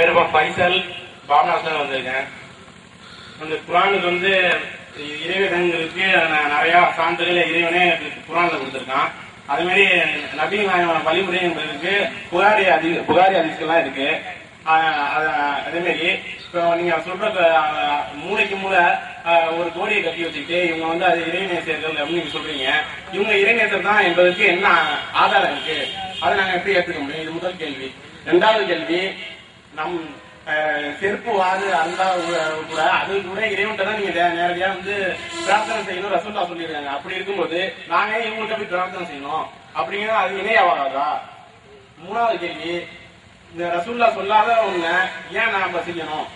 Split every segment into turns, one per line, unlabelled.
பேர் ஃபைசல். பாபநாசன் வந்திருக்கேன். அந்த குரானுக்கு வந்து இறைவனங்களுக்கு நிறைய சான்றுகளை இறைவனே குரான்ல கொடுத்துருக்கான். அது மாதிரி நபி நாயகமான வழிமுறை என்பதற்கு புகாரி அதி புகாரி அதிர்ஷ்டெல்லாம் இருக்கு. ஆஹ் அதே மாதிரி இப்போ நீங்க சொல்ற மூளைக்கு மூளை ஒரு கோடியை கட்டி வச்சுக்கிட்டு இவங்க வந்து அது இறைநேசர்கள் அப்படின்னு நீங்க சொல்றீங்க. இவங்க இறைநேசர் தான் என்பதற்கு என்ன ஆதாரம் இருக்கு? அதை நாங்க எப்படி ஏற்றுக்க முடியும்? இது முதல் கேள்வி. ரெண்டாவது கேள்வி நம் செருப்பு வாது அல்லா கூட அது கூட இறைவன்ட்ட தான் நீங்க நேரடியா வந்து பிரார்த்தனை செய்யணும் ரசூல்லா சொல்லியிருக்காங்க. அப்படி இருக்கும்போது நாங்க ஏன் இவங்கள்ட்ட போய் பிரார்த்தனை செய்யணும்? அப்படிங்கிற அது இணையாவாதா மூணாவது கேள்வி இந்த ரசூல்லா சொல்லாத ஒண்ண ஏன் நாம செய்யணும்?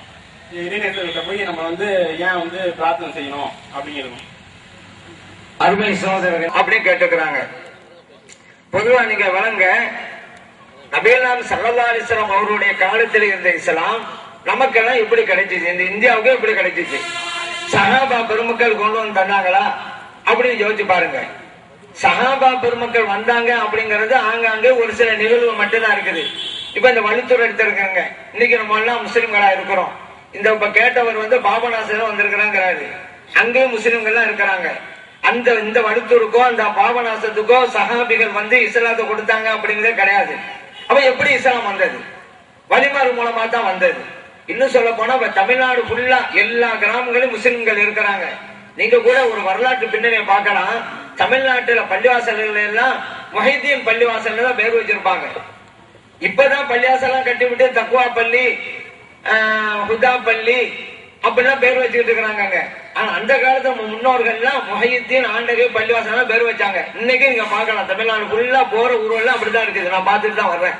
இறைநேசர்கிட்ட போய் நம்ம வந்து ஏன் வந்து பிரார்த்தனை செய்யணும்? அப்படிங்கிறது.
அருமை சகோதரர்கள் அப்படியே கேட்டுக்கிறாங்க. பொதுவா நீங்க வழங்க நபீலாம் சல்லா அலிஸ்லாம் அவருடைய காலத்தில் இருந்த இஸ்லாம் நமக்கெல்லாம் எப்படி கிடைச்சிச்சு. இந்த இந்தியாவுக்கு எப்படி கிடைச்சிச்சு. சஹாபா பெருமக்கள் கொண்டு வந்து தந்தாங்களா? அப்படின்னு யோசிச்சு பாருங்க. சஹாபா பெருமக்கள் வந்தாங்க அப்படிங்கறது ஆங்காங்கே ஒரு சில நிகழ்வு மட்டும்தான் இருக்குது. இப்ப இந்த வழித்துறை எடுத்திருக்காங்க. இன்னைக்கு நம்ம எல்லாம் முஸ்லிம்களா இருக்கிறோம். இந்த இப்ப கேட்டவர் வந்து பாபநாசன் வந்திருக்கிறாங்கிறாரு. அங்கேயும் முஸ்லிம்கள்லாம் இருக்கிறாங்க. அந்த இந்த வடுத்தூருக்கோ அந்த பாபநாசத்துக்கோ சஹாபிகள் வந்து இஸ்லாத்தை கொடுத்தாங்க அப்படிங்கிறதே கிடையாது. அப்ப எப்படி இஸ்லாம் வந்தது? வழிமாறு மூலமா தான் வந்தது. இன்னும் சொல்ல போனா இப்ப தமிழ்நாடு ஃபுல்லா எல்லா கிராமங்களும் முஸ்லிம்கள் இருக்கிறாங்க. நீங்க கூட ஒரு வரலாற்று பின்னணியை பார்க்கலாம். தமிழ்நாட்டுல பள்ளிவாசல்கள் எல்லாம் மொஹிதீன் பள்ளிவாசல்ல தான் பேர் வச்சிருப்பாங்க. இப்பதான் பள்ளிவாசலாம் கட்டி விட்டு தக்குவா பள்ளி ஆஹ், ஹுதா பள்ளி அப்படிலாம் பேர் வச்சுக்கிட்டு இருக்கிறாங்க ஆனா அந்த காலத்துல நம்ம முன்னோர்கள்லாம் முஹையத்தீன் ஆண்டகை பள்ளிவாசலாம் பேர் வச்சாங்க. இன்னைக்கு நீங்க பார்க்கலாம். தமிழ்நாடு ஃபுல்லா போற ஊரெல்லாம் அப்படிதான் இருக்குது. நான் பார்த்துட்டு தான் வர்றேன்.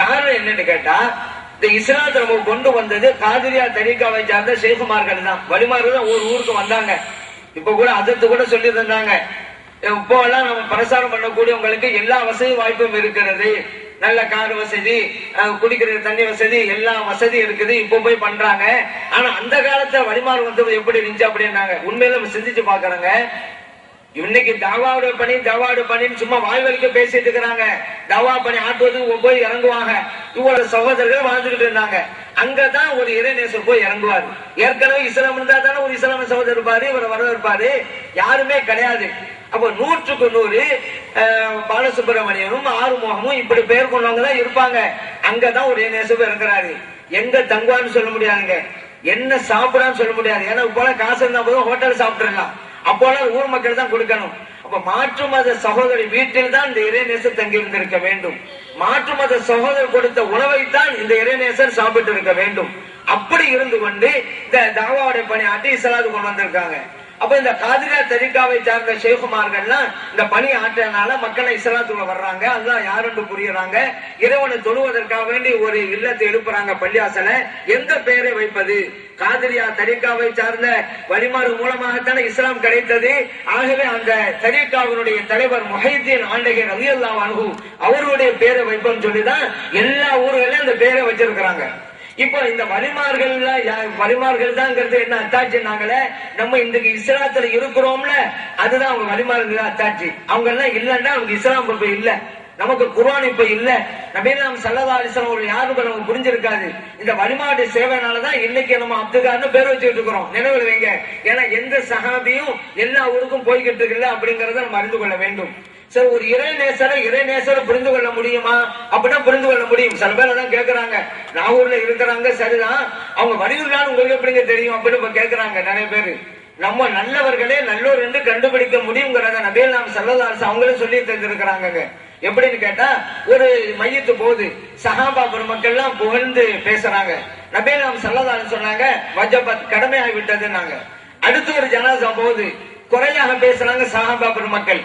காரணம் என்னன்னு கேட்டா இந்த இஸ்லாத்தை நம்ம கொண்டு வந்தது காதிரியா தரிகாவை சார்ந்த சேகுமார்கள் தான். வழிமார்கள் தான் ஒரு ஊருக்கு வந்தாங்க. இப்ப கூட அதத்து கூட சொல்லி தந்தாங்க இப்போ எல்லாம் நம்ம பிரசாரம் பண்ணக்கூடியவங்களுக்கு எல்லா வசதி வாய்ப்பும் இருக்கிறது. நல்ல கார் வசதி குடிக்கிற தண்ணி வசதி எல்லா வசதி இருக்குது இப்போ போய் பண்றாங்க. ஆனா அந்த காலத்துல வழிமாறு வந்தது எப்படி இருந்துச்சு அப்படின்னாங்க. உண்மையில நம்ம சிந்திச்சு பாக்குறாங்க இன்னைக்கு தவாவோட பணி தவாவோட பணின்னு சும்மா வாய் வலிக்க பேசிட்டு இருக்கிறாங்க. தவா பணி ஆட்டுவதுக்கு போய் இறங்குவாங்க. இவ்வளவு சகோதரர்கள் வாழ்ந்துகிட்டு இருந்தாங்க. அங்கதான் ஒரு இறைநேசம் போய் இறங்குவாரு. ஏற்கனவே இஸ்லாம் இருந்தா தானே ஒரு இஸ்லாமிய சகோதரர் இருப்பாரு இவரை வரவேற்பாரு. யாருமே கிடையாது. அப்ப நூற்றுக்கு நூறு பாலசுப்ரமணியனும் ஆறுமுகமும் இப்படி பேர் கொண்டவங்க தான் இருப்பாங்க. அங்கதான் ஒரு இறைநேசர் இறங்குறாரு. எங்க தங்குவான்னு சொல்ல முடியாதுங்க. என்ன சாப்பிடான்னு சொல்ல முடியாது. ஏன்னா இப்போலாம் காசு இருந்தா போதும் ஹோட்டல் சாப்பிட்டுறலாம். அப்போலாம் ஊர் மக்கள் தான் கொடுக்கணும். அப்ப மாற்று மத சகோதரி வீட்டில் தான் இந்த இறைநேசர் தங்கியிருந்திருக்க வேண்டும். மாற்று மத சகோதரர் கொடுத்த உணவை தான் இந்த இறைநேசர் சாப்பிட்டு இருக்க வேண்டும். அப்படி இருந்து கொண்டு இந்த தாவாவுடைய பணி அட்டி இஸ்லாது கொண்டு வந்திருக்காங்க. அப்ப இந்த காதிரா தரிகாவை சார்ந்த ஷேகுமார்கள்லாம் இந்த பணி ஆற்றனால மக்களை இஸ்லாத்துக்குள்ள வர்றாங்க. அதுதான் யாருன்னு புரியுறாங்க. இறைவனை தொழுவதற்காக வேண்டி ஒரு இல்லத்தை எழுப்புறாங்க பள்ளியாசலை. எந்த பெயரை வைப்பது? காதிரியா தரிகாவை சார்ந்த வழிமாறு மூலமாகத்தானே இஸ்லாம் கிடைத்தது. ஆகவே அந்த தரிகாவினுடைய தலைவர் மொஹைதீன் ஆண்டகை அலி அல்லா அவருடைய பேரை வைப்போம் சொல்லிதான் எல்லா ஊர்களையும் அந்த பேரை வச்சிருக்கிறாங்க. இப்போ இந்த வழிமார்கள்ல வரிமார்கள் வழிமார்கள் தான்ங்கிறது என்ன அத்தாட்சினாங்களே நம்ம இன்றைக்கு இஸ்லாத்துல இருக்கிறோம்ல அதுதான் அவங்க வழிமார்கள் அத்தாட்சி. அவங்க எல்லாம் இல்லைன்னா அவங்க இஸ்லாம் இப்ப இல்ல. நமக்கு குரான் இப்ப இல்ல. நபீலாம் சல்லதா அலிஸ்லாம் ஒரு யாருக்கும் நமக்கு புரிஞ்சிருக்காது. இந்த வழிமாடு சேவைனாலதான் இன்னைக்கு நம்ம அப்துகார்னு பேர் வச்சுட்டு இருக்கிறோம். நினைவில் வைங்க. ஏன்னா எந்த சகாபியும் எல்லா ஊருக்கும் போய்கிட்டு இருக்குல்ல அப்படிங்கறத நம்ம அறிந்து கொள்ள வேண்டும். சரி ஒரு இறைநேசரை இறைநேசரை புரிந்து கொள்ள முடியுமா? அப்படின்னா புரிந்து கொள்ள முடியும். சில பேர் தான் கேட்கறாங்க நாகூர்ல இருக்கிறாங்க சரிதான். அவங்க வடிவுலான்னு உங்களுக்கு எப்படிங்க தெரியும் அப்படின்னு இப்ப கேக்குறாங்க நிறைய பேரு. நம்ம நல்லவர்களே நல்லோர் என்று கண்டுபிடிக்க முடியுங்கிறத நபேல் நாம் சல்லதாஸ் அவங்களே சொல்லி தந்திருக்கிறாங்க எப்படின்னு கேட்டா ஒரு மையத்து போகுது. சஹாபா பெருமக்கள் எல்லாம் புகழ்ந்து பேசுறாங்க. நபேல் சல்லதான்னு சொன்னாங்க வஜபத் கடமையாகி விட்டதுன்னாங்க. அடுத்து ஒரு ஜனாசா போகுது. குறையாக பேசுறாங்க சஹாபா பெருமக்கள்.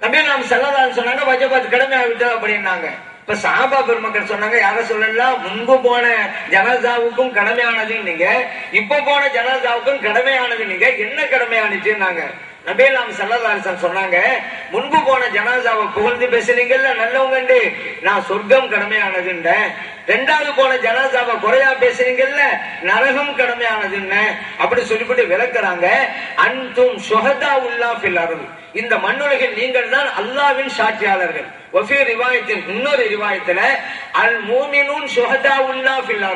நபி நாம் சொன்னாங்க வஜபத் கடமையா விட்டது அப்படின்னாங்க. இப்ப சாபா பெருமக்கள் சொன்னாங்க யார சொல்லலாம் முன்பு போன ஜனதாவுக்கும் கடமையானது நீங்க இப்ப போன ஜனதாவுக்கும் கடமையானது நீங்க என்ன கடமையானுச்சுன்னாங்க. நபீலாம் சல்லதாசன் சொன்னாங்க முன்பு போன ஜனாசாவை புகழ்ந்து பேசுறீங்கல்ல நல்லவங்கண்டு. நான் சொர்க்கம் கடமையானதுன்ற ரெண்டாவது போன ஜனாசாவை குறையா பேசுறீங்கல்ல நரகம் கடமையானதுன்ன. அப்படி சொல்லிவிட்டு விளக்குறாங்க. அன்தும் சுகதா உள்ளா ஃபில் இந்த மண்ணுலகில் நீங்கள் தான் அல்லாவின் சாட்சியாளர்கள். ஒஃபி ரிவாயத்தின் இன்னொரு ரிவாயத்துல அல் மூமினூன் சுகதா உல்லா ஃபில்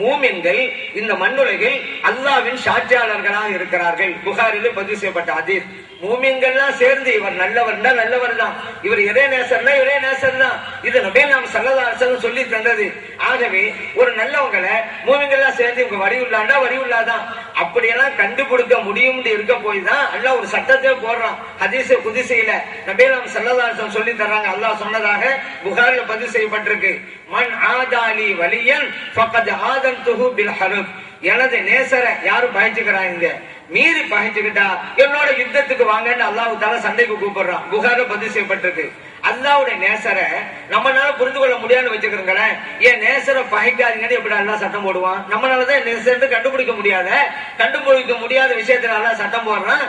மூமின்கள் இந்த மண்ணுலகில் அல்லாவின் சாட்சியாளர்களாக இருக்கிறார்கள். புகாரில் பதிவு செய்யப்பட்ட அதீர் மூமின்கள்லாம் சேர்ந்து இவர் நல்லவர் நல்லவர் தான். இவர் இதே நேசர்னா இவரே நேசர் தான் இது நபே நாம் சல்லதாசன் சொல்லி தந்தது. ஆகவே ஒரு நல்லவங்களை மூமின்கள்லாம் சேர்ந்து இவங்க வரி உள்ளாண்டா வரி உள்ளாதான். அப்படியெல்லாம் கண்டுபிடிக்க முடியும் இருக்க போய் தான் அல்லாஹ் ஒரு சட்டத்தை போடுறான். ஹதீச குதிசையில நபே நாம் சல்லதாசன் சொல்லி தர்றாங்க. அல்லாஹ் சொன்னதாக புகாரில் பதிவு செய்யப்பட்டிருக்கு. மண் ஆதாலி வலியன் ஃபக்கத் ஆதன் துகு பில் ஹருப். எனது நேசரை யாரும் பகிச்சுக்கிறாங்க மீறி பகிச்சுக்கிட்டா என்னோட யுத்தத்துக்கு வாங்கன்னு அல்லாஹ் தால சண்டைக்கு கூப்பிடுறான். புகார பதிவு செய்யப்பட்டிருக்கு. அல்லாவுடைய நேசரை நம்மளால புரிந்து கொள்ள முடியாதுன்னு வச்சுக்கிறோங்களேன். ஏன் நேசரை பகைக்காதீங்கன்னு எப்படி அல்லா சட்டம் போடுவான்? நம்மளாலதான் நேசர் கண்டுபிடிக்க முடியாத கண்டுபிடிக்க முடியாத விஷயத்துல அல்லாஹ் சட்டம் போடுறான்.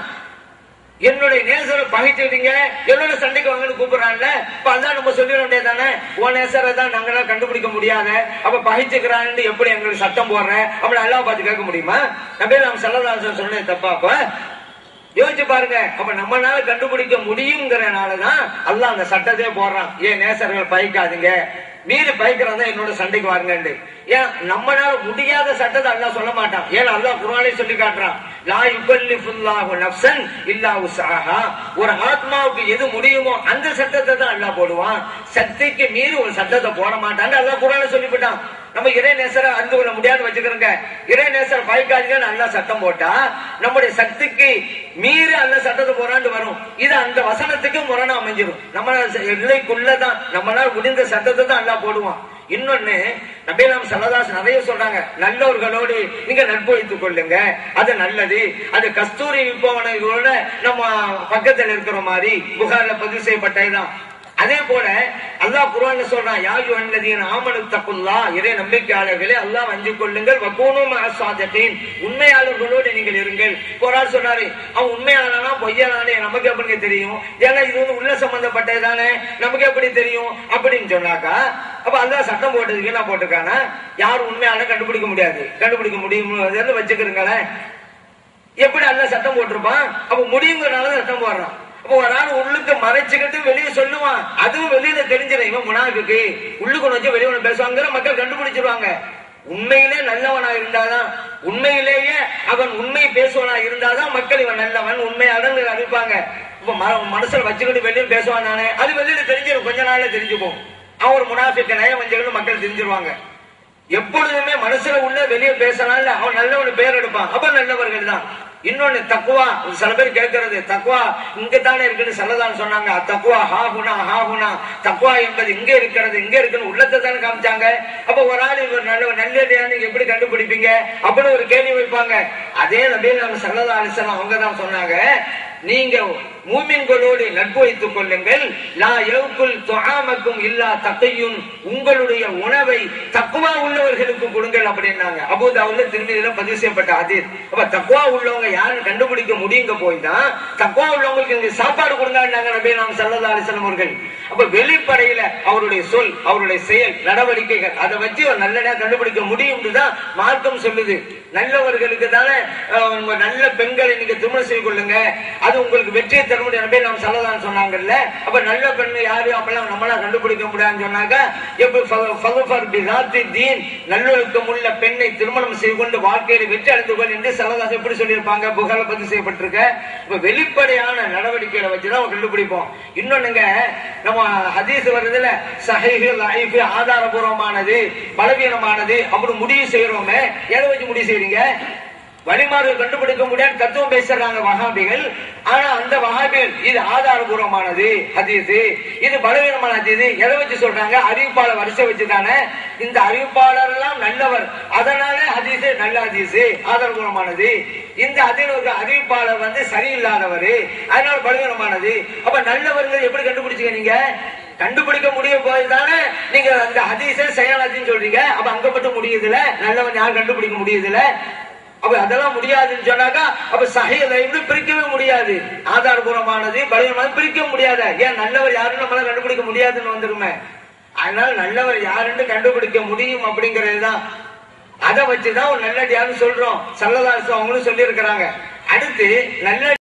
என்னுடைய நேசரை பகைச்சுட்டீங்க என்னோட சண்டைக்கு வாங்கன்னு கூப்பிடுறான்ல? இப்ப அதான் நம்ம சொல்லிட வேண்டியதானே உன் நேசரை தான் நாங்களாம் கண்டுபிடிக்க முடியாத. அப்ப பகைச்சுக்கிறான்னு எப்படி எங்களுக்கு சட்டம் போடுற? அப்படி நல்லா பார்த்து கேட்க முடியுமா? நபே நம்ம செல்லதாசன் சொன்னேன் தப்பா? அப்ப யோசிச்சு பாருங்க. அப்ப நம்மளால கண்டுபிடிக்க முடியுங்கிறனாலதான் அல்ல அந்த சட்டத்தையே போடுறான். ஏன் நேசர்கள் பயிக்காதீங்க மீறி பயக்கிறதா என்னோட சண்டைக்கு வாருங்கன்னு ஏன்? நம்மளால முடியாத சட்டத்தை அல்லாஹ் சொல்ல மாட்டான். ஏன்? அல்லா குரானே சொல்லி காட்டுறான். லா இல்லா ஒரு ஆத்மாவுக்கு எது முடியுமோ அந்த சட்டத்தை தான் அல்லா போடுவான். சக்திக்கு மீறி ஒரு சட்டத்தை போட மாட்டான்னு அல்லாஹ் குரானே சொல்லிவிட்டான். நம்ம இறை நேசரை அறிந்து கொள்ள முடியாது வச்சுக்கிறோங்க. இறை நேசர் பயக்காதீங்கன்னு அல்லா சட்டம் போட்டா நம்முடைய சக்திக்கு மீறி அல்ல சட்டத்தை போறாண்டு வரும். இது அந்த வசனத்துக்கு முரணா அமைஞ்சிடும் நம்ம எல்லைக்குள்ளதான் நம்மளால முடிந்த சட்டத்தை தான் அல்லா போடுவான். இன்னொன்னு நபேலாம் சல்லதாஸ் நிறைய சொல்றாங்க நல்லவர்களோடு நீங்க நட்பு வைத்துக் கொள்ளுங்க. அது நல்லது. அது கஸ்தூரி விபவனோட நம்ம பக்கத்தில் இருக்கிற மாதிரி புகார்ல பதிவு செய்யப்பட்டதுதான். அதே போல அல்லாஹ் குரான் சொல்றான் யாயு அன்னதீன ஆமனு தப்புல்லா இதே நம்பிக்கையாளர்களே அல்லாஹ் வஞ்சு கொள்ளுங்கள். வகூனும் அசாதத்தின் உண்மையாளர்களோடு நீங்கள் இருங்கள். ஒரு ஆள் சொன்னாரு அவன் உண்மையாளனா பொய்யாளானே நமக்கு எப்படி தெரியும்? ஏன்னா இது வந்து உள்ள சம்பந்தப்பட்டது தானே நமக்கு எப்படி தெரியும்? அப்படின்னு சொன்னாக்கா அப்ப அல்லாஹ் சட்டம் போட்டதுக்கு என்ன போட்டிருக்கானா யார் உண்மையான கண்டுபிடிக்க முடியாது. கண்டுபிடிக்க முடியும் வச்சுக்கிறீங்களேன் எப்படி அல்ல சட்டம் போட்டிருப்பான்? அப்ப முடியுங்கிறனால சட்டம் போடுறான். ஒரு ஆள் உள்ளுக்கு மறைச்சுக்கிட்டு வெளியே சொல்லுவான். அதுவும் வெளியில தெரிஞ்சிடும் இவன் முனாஃபிக்கு. உள்ளுக்கு வச்சு வெளியே ஒண்ணு பேசுவாங்கிற மக்கள் கண்டுபிடிச்சிருவாங்க. உண்மையிலே நல்லவனா இருந்தாதான் உண்மையிலேயே அவன் உண்மை பேசுவனா இருந்தாதான் மக்கள் இவன் நல்லவன் உண்மையாளன் அறிவிப்பாங்க இப்ப ம- மனசுல வச்சுக்கிட்டு வெளியே பேசுவான் நானே அது வெளியில தெரிஞ்சிடும் கொஞ்ச நாள்ல தெரிஞ்சுக்கும் அவன் ஒரு முனாஃபிக்க நயம் வஞ்சுக்கிட்டு மக்கள் தெரிஞ்சிருவாங்க. எப்பொழுதுமே மனசுல உள்ள வெளியே பேசினால அவன் நல்லவன் பேர் எடுப்பான். அப்ப நல்லவர்கள் தான். இன்னொன்னு தக்குவா. சில பேர் கேட்கறது தக்குவா இங்கதானே இருக்குன்னு சொல்லதான் சொன்னாங்க. தக்குவா ஹாகுனா ஹாகுனா. தக்குவா என்பது இங்க இருக்கிறது இங்க இருக்குன்னு உள்ளத்தை தானே காமிச்சாங்க. அப்ப ஒரு ஆள் இவர் நல்ல நல்லதையான்னு எப்படி கண்டுபிடிப்பீங்க? அப்படின்னு ஒரு கேள்வி வைப்பாங்க. அதே நபியில் நம்ம சல்லதா அலிசல்லாம் அவங்க தான் சொன்னாங்க. நீங்க மூமின்களோடு நட்பு வைத்துக் கொள்ளுங்கள். லா எவுக்குள் துஆமக்கும் இல்லா தக்கையும் உங்களுடைய உணவை தக்குவா உள்ளவர்களுக்கு கொடுங்கள் அப்படின்னாங்க. அபுதாவுல திருமதியில பதிவு செய்யப்பட்ட அதிர் அப்ப தக்குவா உள்ளவங்க யாரும் கண்டுபிடிக்க முடியுங்க போய் தான் தக்குவா உள்ளவங்களுக்கு இங்க சாப்பாடு கொடுங்க நபி நாம் சல்லல்லா அலிஸ்லாம் அவர்கள். அப்ப வெளிப்படையில அவருடைய சொல் அவருடைய செயல் நடவடிக்கைகள் அதை வச்சு ஒரு நல்லதா கண்டுபிடிக்க முடியும் தான் மார்க்கம் சொல்லுது. நல்லவர்களுக்கு தானே நல்ல பெண்களை நீங்க திருமணம் செய்து கொள்ளுங்க. அது உங்களுக்கு வெற்றியை தர முடியும் நபி நாம் சொன்னாங்கல்ல. அப்ப நல்ல பெண் யாரையும் அப்பெல்லாம் நம்மளா கண்டுபிடிக்க முடியாதுன்னு சொன்னாக்க எப்படி தீன் நல்லொழுக்கம் உள்ள பெண்ணை திருமணம் செய்து கொண்டு வாழ்க்கையில வெற்றி அடைந்து கொள் என்று சலதாசம் எப்படி சொல்லியிருப்பாங்க? புகழ பதிவு செய்யப்பட்டிருக்க. இப்ப வெளிப்படையான நடவடிக்கைகளை வச்சுதான் கண்டுபிடிப்போம். இன்னொன்னுங்க நம்ம ஹதீஸ் வருதுல சஹிஹு லைஃப் ஆதாரபூர்வமானது பலவீனமானது அப்படி முடிவு செய்யறோமே. எதை வச்சு முடிவு செய்யறீங்க வழிமாறு கண்டுபிடிக்க முடியாது தத்துவம் பேசுறாங்க வகாபிகள் ஆனா அந்த வகாபிகள் இது ஆதாரபூர்வமானது ஹதீஸ். இது பலவீனமான ஹதீஸ். எதை வச்சு சொல்றாங்க? அறிவிப்பாளர் வரிசை வச்சுதானே. இந்த அறிவிப்பாளர் எல்லாம் நல்லவர். அதனால ஹதீஸ் நல்ல ஹதீஸ் ஆதாரபூர்வமானது. இந்த அதில் ஒரு அறிவிப்பாளர் வந்து சரியில்லாதவர் அதனால பலவீனமானது. அப்ப நல்லவர்கள் எப்படி கண்டுபிடிச்சீங்க நீங்க? கண்டுபிடிக்க முடிய போதுதானே தானே நீங்க அந்த ஹதீஸை செயலாதின்னு சொல்றீங்க. அப்ப அங்க மட்டும் முடியுதுல நல்லவன் யாரும் கண்டுபிடிக்க முடியுதுல அப்ப அதெல்லாம் முடியாதுன்னு சொன்னாக்கா அப்ப சகையில இருந்து பிரிக்கவே முடியாது. ஆதாரபூர்வமானது பலவீனமானது பிரிக்க முடியாத. ஏன் நல்லவர் யாரும் நம்மளால கண்டுபிடிக்க முடியாதுன்னு வந்துருமே. அதனால நல்லவர் யாருன்னு கண்டுபிடிக்க முடியும் அப்படிங்கிறது தான் அதை வச்சுதான் ஒரு நல்லடியான்னு சொல்றோம். சல்லதாசம் அவங்களும் சொல்லி இருக்கிறாங்க அடுத்து நல்ல